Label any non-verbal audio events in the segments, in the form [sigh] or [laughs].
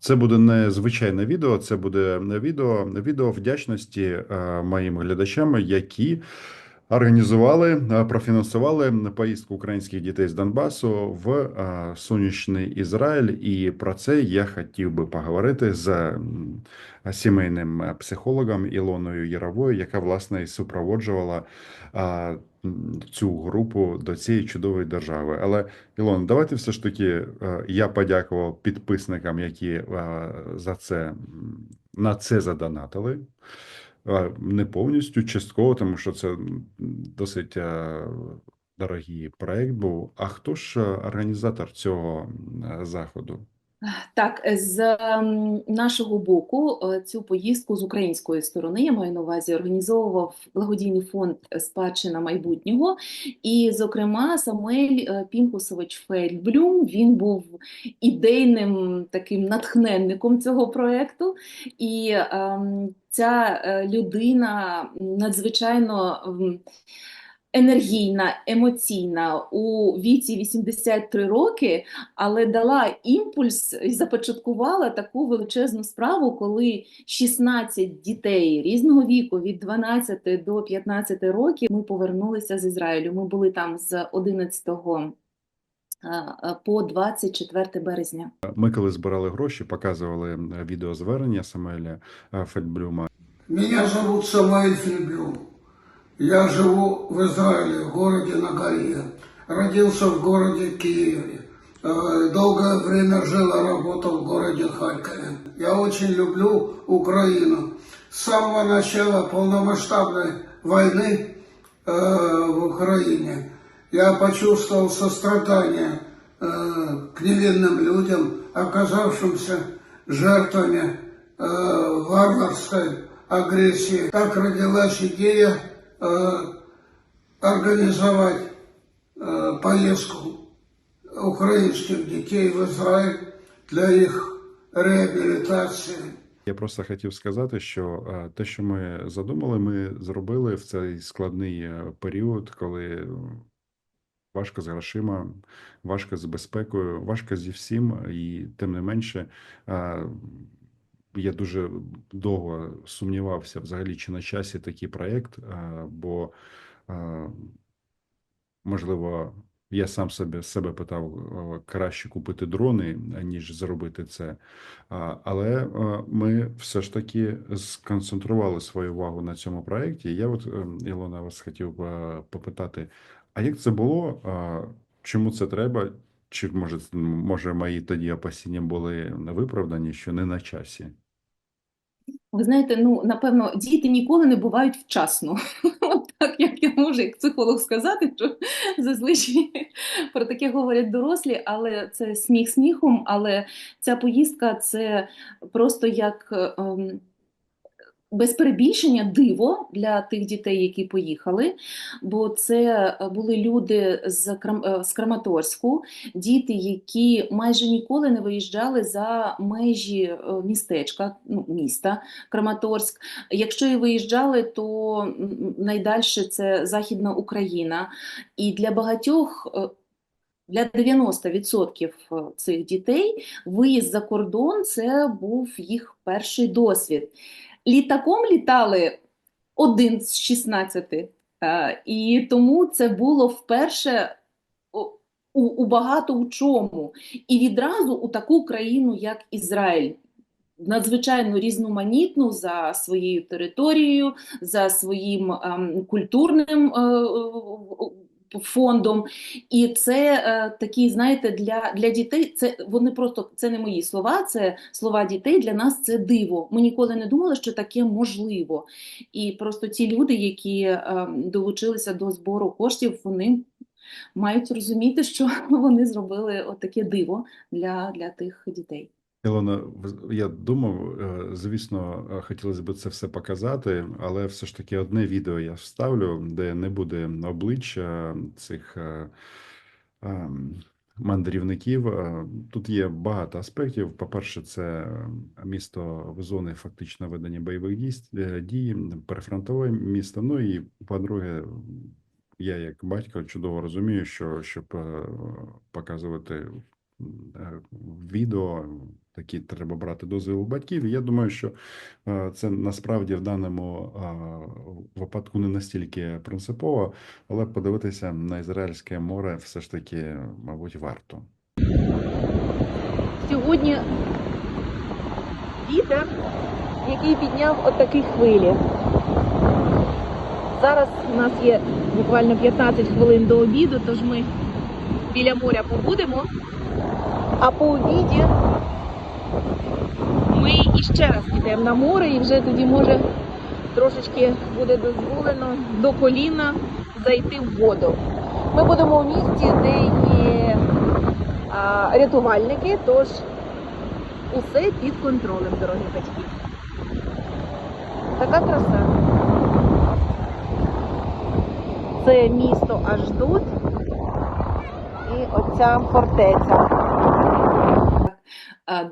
Це буде не звичайне відео, це буде відео, відео вдячності е, моїм глядачам, які організували, е, профінансували поїздку українських дітей з Донбасу в е, сонячний Ізраїль. І про це я хотів би поговорити з сімейним психологом Ілоною Яровою, яка власне супроводжувала цю групу до цієї чудової держави. Але Ілон, давайте все ж таки е, я подякував підписникам, які е, за це на це задонатили. Е, Не повністю, частково, тому що це досить дорогий проект був. А хто ж організатор цього заходу? Так, з ем, нашого боку е, цю поїздку з української сторони, я маю на увазі, організовував благодійний фонд Спадщина майбутнього. І, зокрема, Самуель е, Пінкусович Фельдблюм, він був ідейним таким натхненником цього проєкту. І ем, ця е, людина надзвичайно ем, енергійна, емоційна у віці 83 роки, але дала імпульс і започаткувала таку величезну справу, коли 16 дітей різного віку від 12 до 15 років ми повернулися з Ізраїлю. Ми були там з 11 а, по 24 березня. Ми коли збирали гроші, показували е, відеозвернення Самуеля е, Фельдблюма. Меня зовут Самуэль Фельблюм. Я живу в Израиле, в городе Нагалия. Родился в городе Киеве. Э, Долгое время жил и работал в городе Харькове. Я очень люблю Украину. С самого начала полномасштабной войны э, в Украине я почувствовал сострадание э, к невинным людям, оказавшимся жертвами варварской агрессии. Так родилась идея организовать э, поездку украинских детей в Израиль для их реабилитации. Я просто хотів сказати, що е, те, що ми задумали, ми зробили в цей складний е, період, коли е, важко з грошима, важко з безпекою, важко зі всім, і тим не менше. Я дуже довго сумнівався взагалі, чи на часі такий проєкт, бо можливо, я сам себе себе питав, краще купити дрони, ніж зробити це. Але ми все ж таки сконцентрували свою увагу на цьому проєкті. Я от, е, Ілона, вас хотів е, попитати, а як це було? Чому це треба? Чи може, може мої тоді опасіння були виправдані, що не на часі? Ви знаєте, ну напевно, діти ніколи не бувають вчасно. [laughs] От так як я можу як психолог сказати, що зазвичай про таке говорять дорослі, але це сміх сміхом. Але ця поїздка це просто як ем, без перебільшення диво для тих дітей, які поїхали, бо це були люди з е, з Краматорську, діти, які майже ніколи не виїжджали за межі е, містечка, ну, міста Краматорськ. Якщо і виїжджали, то найдальше це Західна Україна. І для багатьох. е, Для 90% цих дітей виїзд за кордон це був їх перший досвід. Літаком літали один з 16, е, і тому це було вперше у, у, багато у чому. І відразу у таку країну, як Ізраїль. Надзвичайно різноманітну за своєю територією, за своїм ем, культурним е, е, фондом. І це е, такі, знаєте, для, для дітей це вони просто це не мої слова, це слова дітей. Для нас це диво. Ми ніколи не думали, що таке можливо. І просто ті люди, які е, долучилися до збору коштів, вони мають розуміти, що [laughs] вони зробили отаке диво для, для тих дітей. Ілона, я думав, е, звісно, е, хотілося б це все показати, але все ж таки одне відео я вставлю, де не буде обличчя цих е, ем, мандрівників. Тут є багато аспектів. По-перше, це місто в зоні фактично ведення бойових дій, перефронтове місто. Ну і по-друге, я як батько чудово розумію, що щоб показувати відео такі треба брати дозвіл у батьків. Я думаю, що е, це насправді в даному е, випадку не настільки принципово, але подивитися на Ізраїльське море все ж таки, мабуть, варто. Сьогодні вітер, який підняв отакі хвилі. Зараз у нас є буквально 15 хвилин до обіду, тож ми біля моря побудемо. А по обіді ми іще раз підемо на море і вже тоді може трошечки буде дозволено до коліна зайти в воду. Ми будемо в місті, де є а, рятувальники, тож усе під контролем, дорогі батьки. Така краса. Це місто Аждот і оця фортеця.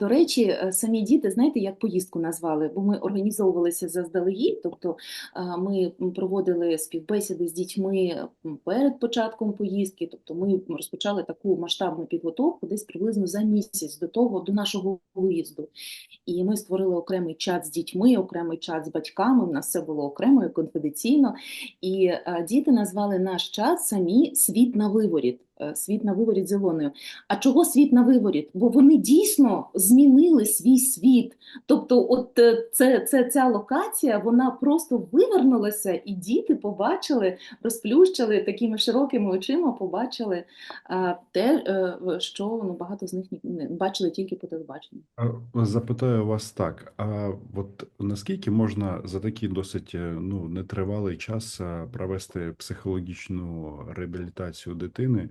До речі, е, самі діти, знаєте, як поїздку назвали? Бо ми організовувалися заздалегідь, тобто ми проводили співбесіди з дітьми перед початком поїздки, тобто ми розпочали таку масштабну підготовку десь приблизно за місяць до того, до нашого виїзду. І ми створили окремий чат з дітьми, окремий чат з батьками. У нас все було окремо і конфіденційно. І е, діти назвали наш чат самі світ на виворіт. Е, Світ на виворіт з Ілоною. А чого світ на виворіт? Бо вони дійсно змінили свій світ. Тобто, от е, це, це ця локація, вона просто вивернулася, і діти побачили, розплющили такими широкими очима, побачили е, те, що ну, багато з них не бачили тільки по телебаченню. Запитаю вас так: а от наскільки можна за такий досить ну нетривалий час провести психологічну реабілітацію дитини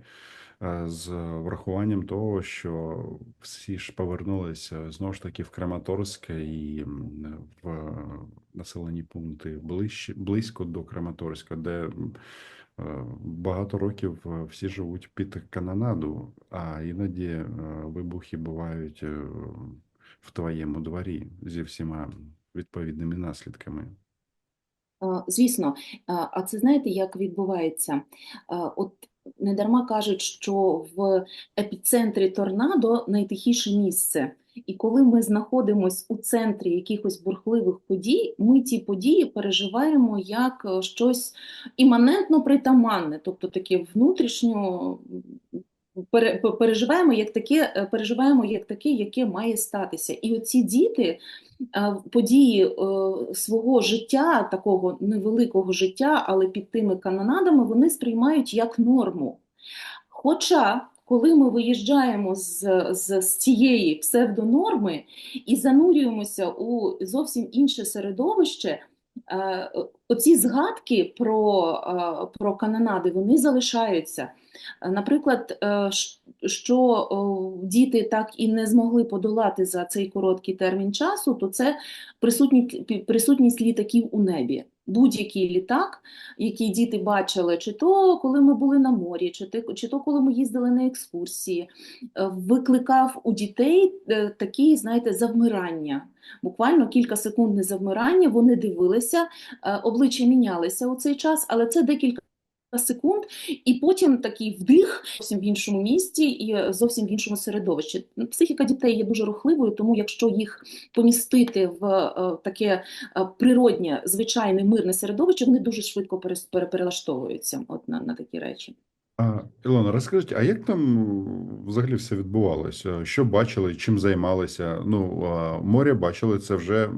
з врахуванням того, що всі ж повернулися знову ж таки в Краматорськ і в населені пункти ближче близько до Краматорська, де е, багато років е, всі живуть під канонаду, а іноді е, вибухи бувають е, в твоєму дворі зі всіма відповідними наслідками. Звісно, а це знаєте, як відбувається? От недарма кажуть, що в епіцентрі торнадо найтихіше місце. І коли ми знаходимося у центрі якихось бурхливих подій, ми ті події переживаємо як е, щось іманентно притаманне, тобто таке внутрішньо переживаємо як таке, е, переживаємо як таке, яке має статися. І оці діти е, події е, свого життя, такого невеликого життя, але під тими канонадами, вони сприймають як норму. Хоча, коли ми виїжджаємо з, з, з цієї псевдонорми і занурюємося у зовсім інше середовище, оці згадки про, про канонади, вони залишаються. Наприклад, е, що діти так і не змогли подолати за цей короткий термін часу, то це присутні- присутність літаків у небі. Будь-який літак, який діти бачили, чи то коли ми були на морі, чи чи то коли ми їздили на екскурсії, е, викликав у дітей е, такі, знаєте, завмирання. Буквально кілька секундне завмирання, вони дивилися, обличчя мінялися у цей час, але це декілька секунд, і потім такий вдих зовсім в іншому місті і е, зовсім в іншому середовищі. Психіка дітей є дуже рухливою, тому якщо їх помістити в е, таке е, природнє, звичайне мирне середовище, вони дуже швидко перелаштовуються от на, на такі речі. А, Ілона, розкажіть, а як там взагалі все відбувалося? Що бачили, чим займалися? Ну, а, море бачили, це вже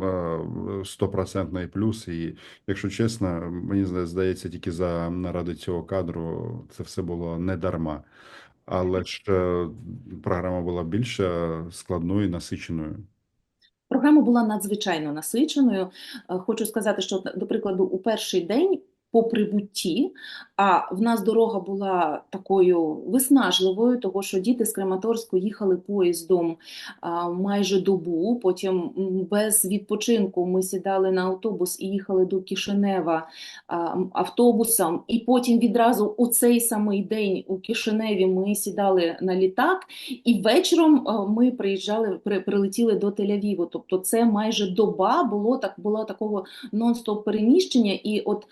стопроцентний плюс. І, якщо чесно, мені здається, тільки за наради цього кадру це все було не дарма. Але ж е, програма була більш е, складною і насиченою. Програма була надзвичайно насиченою. Е, Хочу сказати, що, до прикладу, у перший день по прибутті, а в нас дорога була такою виснажливою, того що діти з Краматорську їхали поїздом майже добу, потім без відпочинку ми сідали на автобус і їхали до Кишинева автобусом, і потім відразу у цей самий день у Кишиневі ми сідали на літак, і вечором ми приїжджали, прилетіли до Тель-Авіву. Тобто це майже доба було так було такого нон-стоп переміщення, і от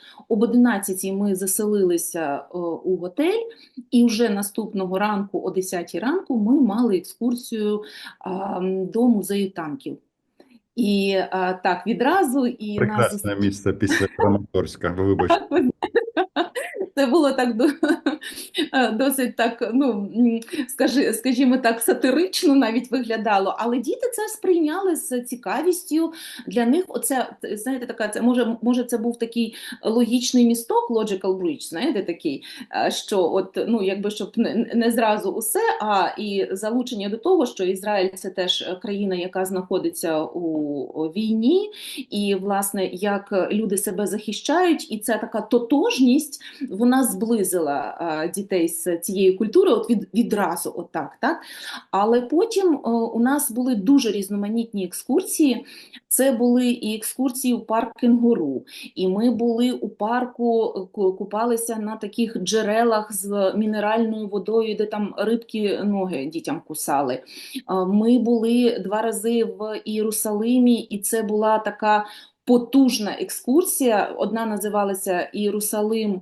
11 ми заселилися е, у готель, і вже наступного ранку, о 10 ранку, ми мали екскурсію до музею танків. І а, так відразу і нас Прекрасне місце після Краматорська. Вибачте. Це було так е, досить так, ну скажи, скажімо так, сатирично навіть виглядало. Але діти це сприйняли з цікавістю. Для них оце, знаєте, така це може, може, це був такий логічний місток, logical bridge, знаєте, такий, е, що от ну якби щоб не, не зразу усе, а і залучення до того, що Ізраїль це теж країна, яка знаходиться у війні, і власне як люди себе захищають, і це така тотожність, зблизила а, дітей з цієї культури, от від відразу, отак, так. Але потім у нас були дуже різноманітні екскурсії. Це були і екскурсії у парк Кенгуру, і ми були у парку, купалися на таких джерелах з мінеральною водою, де там рибки ноги дітям кусали. Ми були два рази в Єрусалимі, і це була така. Потужна екскурсія. Одна називалася Єрусалим,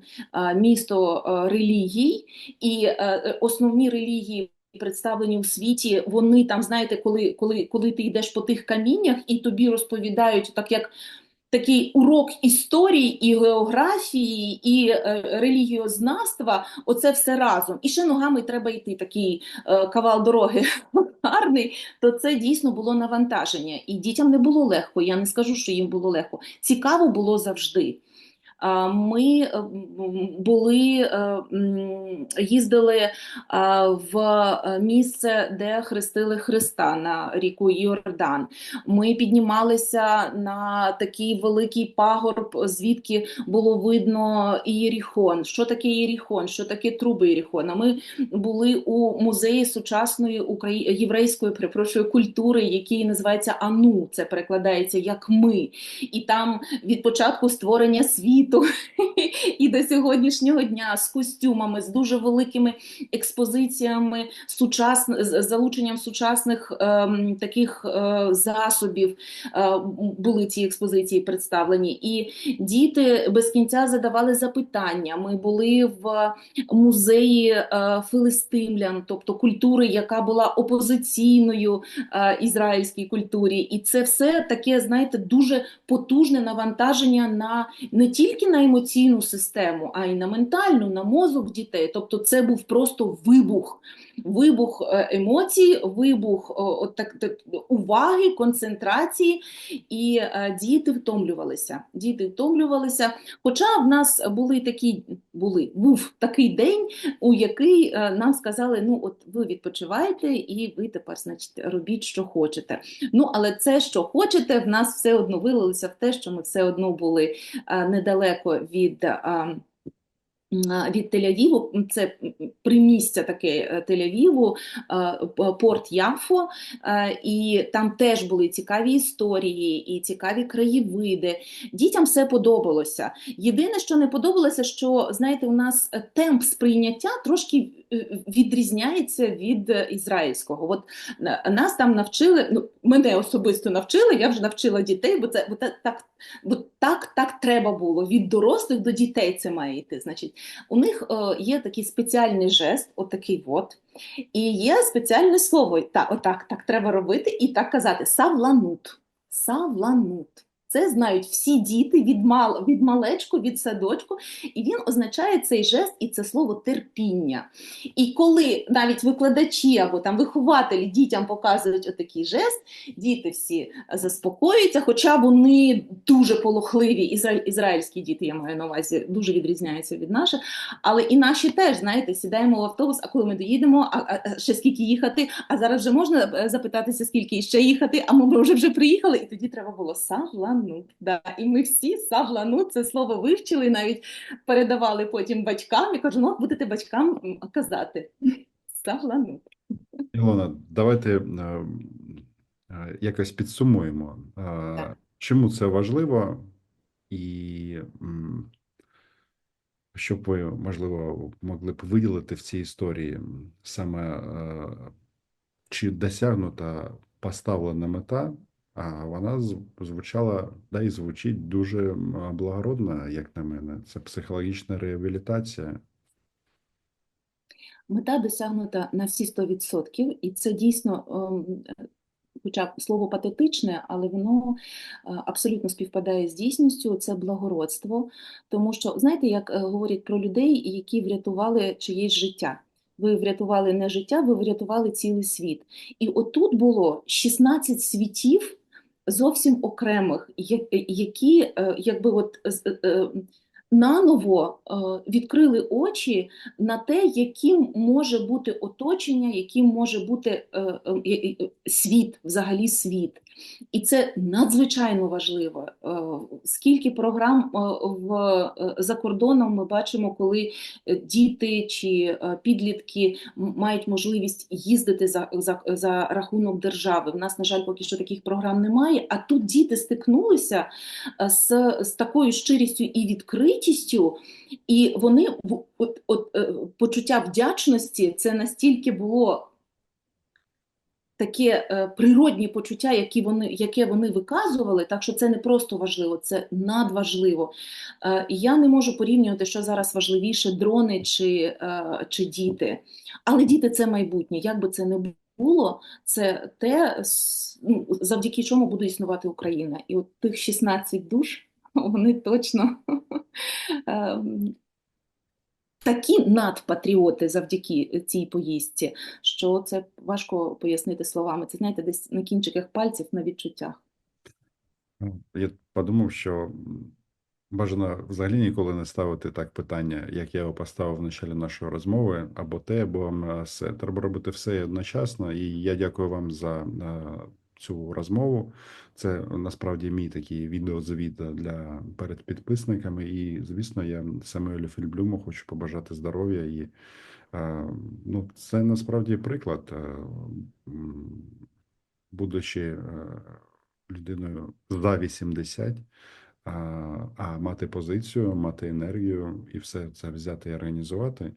місто а, релігій, і е, основні релігії. Представлені у світі, вони там, знаєте, коли, коли, коли ти йдеш по тих каміннях і тобі розповідають, так як такий урок історії і географії, і е, релігіознавства, оце все разом. І ще ногами треба йти, такий е, кавал дороги [laughs] гарний, то це дійсно було навантаження. І дітям не було легко. Я не скажу, що їм було легко. Цікаво було завжди. Ми е, були, е, їздили в е, місце, де хрестили Христа на ріку Йордан. Ми піднімалися на такий великий пагорб, звідки було видно Ієріхон. Що таке Ієріхон? Що таке труби Ієріхона? Ми були у музеї сучасної украї... єврейської перепрошую, культури, який називається Ану. Це перекладається як ми. І там від початку створення світу [laughs] і до сьогоднішнього дня з костюмами, з дуже великими експозиціями, сучас... з залученням сучасних ем, таких е, засобів е, були ці експозиції представлені. І діти без кінця задавали запитання. Ми були в музеї е, филистимлян, тобто культури, яка була опозиційною е, ізраїльській культурі. І це все таке, знаєте, дуже потужне навантаження на не тільки на емоційну систему, а й на ментальну, на мозок дітей. Тобто, це був просто вибух. Вибух е, емоцій, вибух от так, так, уваги, концентрації, і е, діти втомлювалися. Діти втомлювалися. Хоча в нас були такі, були, був такий день, у який е, нам сказали: ну, от ви відпочиваєте, і ви тепер, значить, робіть, що хочете. Ну, але це, що хочете, в нас все одно вилилося в те, що ми все одно були недалеко від. Від Тель-Авіву, це примістя таке е, Тель-Авіву, е, порт Яфо, е, і там теж були цікаві історії і цікаві краєвиди. Дітям все подобалося. Єдине, що не подобалося, що знаєте, у нас темп сприйняття трошки відрізняється від ізраїльського. От нас там навчили, ну мене особисто навчили, я вже навчила дітей, бо це бо так, бо так, так треба було. Від дорослих до дітей це має йти. Значить, у них е, є такий спеціальний жест, отакий от, і є спеціальне слово. Так, отак, так треба робити і так казати. Савланут. Савланут. Це знають всі діти від, мал, від малечку, від садочку, і він означає цей жест і це слово терпіння. І коли навіть викладачі або там вихователі дітям показують отакий жест, діти всі заспокоюються, хоча вони дуже полохливі, ізра... ізраїльські діти, я маю на увазі, дуже відрізняються від наших. Але і наші теж, знаєте, сідаємо в автобус, а коли ми доїдемо, а, а, ще скільки їхати, а зараз вже можна е, запитатися, скільки ще їхати, а ми вже вже приїхали, і тоді треба було савланут. Да. І ми всі савланут, це слово вивчили, навіть передавали потім батькам. Я кажу, ну будете батькам казати. [laughs] Савланут. Ілона, давайте е, е, якось підсумуємо, е, Так. чому це важливо, і що б ви, можливо, могли б виділити в цій історії саме чи досягнута поставлена мета вона звучала, да і звучить дуже благородно, як на мене. Це психологічна реабілітація. Мета досягнута на всі 100%, і це дійсно, хоча слово патетичне, але воно е, абсолютно співпадає з дійсністю. Це благородство, тому що знаєте, як е, говорять про людей, які врятували чиєсь життя. Ви врятували не життя, ви врятували цілий світ. І отут було 16 світів зовсім окремих, які е, якби от е, е, наново відкрили очі на те, яким може бути оточення, яким може бути світ, взагалі світ. І це надзвичайно важливо. Скільки програм е, в, е, за кордоном ми бачимо, коли е, діти чи підлітки мають можливість їздити за, за, за рахунок держави. В нас, на жаль, поки що таких програм немає. А тут діти стикнулися з, з такою щирістю і відкритістю, і вони в- от, от, почуття вдячності це настільки було таке природні почуття, які вони, яке вони виказували, так що це не просто важливо, це надважливо. Е, я не можу порівнювати, що зараз важливіше дрони чи, е, чи діти. Але діти це майбутнє. Як би це не було, це те, ну, завдяки чому буде існувати Україна. І от тих 16 душ, [laughs] вони точно [laughs] ем, такі надпатріоти завдяки цій поїздці, що це важко пояснити словами. Це знаєте, десь на кінчиках пальців на відчуттях. Ну, Я подумав, що бажано взагалі ніколи не ставити так питання, як я його поставив в началі нашої розмови, або те, або все. Треба робити все одночасно. І я дякую вам за е, цю розмову. Це насправді мій такий відеозвіт для перед підписниками. І, звісно, я Самуелю Фільблюму хочу побажати здоров'я і е, ну, це насправді приклад. е, Будучи е, людиною за 80, а, а мати позицію, мати енергію і все це взяти і організувати.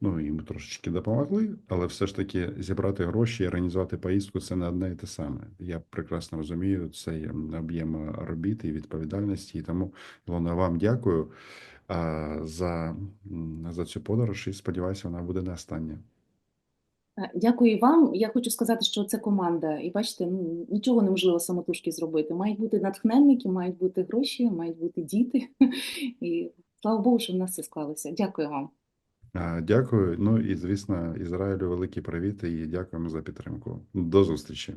Ну, їм трошечки допомогли, але все ж таки зібрати гроші і організувати поїздку це не одне і те саме. Я прекрасно розумію цей об'єм робіт і відповідальності. І тому, Ілона, вам дякую за, за цю подорож і сподіваюся, вона буде не остання. Е, Дякую вам. Я хочу сказати, що це команда. І бачите, ну нічого неможливо самотужки зробити. Мають бути натхненники, мають бути гроші, мають бути діти. [laughs] І слава Богу, що в нас все склалося. Дякую вам. Дякую. Ну і звісно, Ізраїлю великий привіт і дякуємо за підтримку. До зустрічі.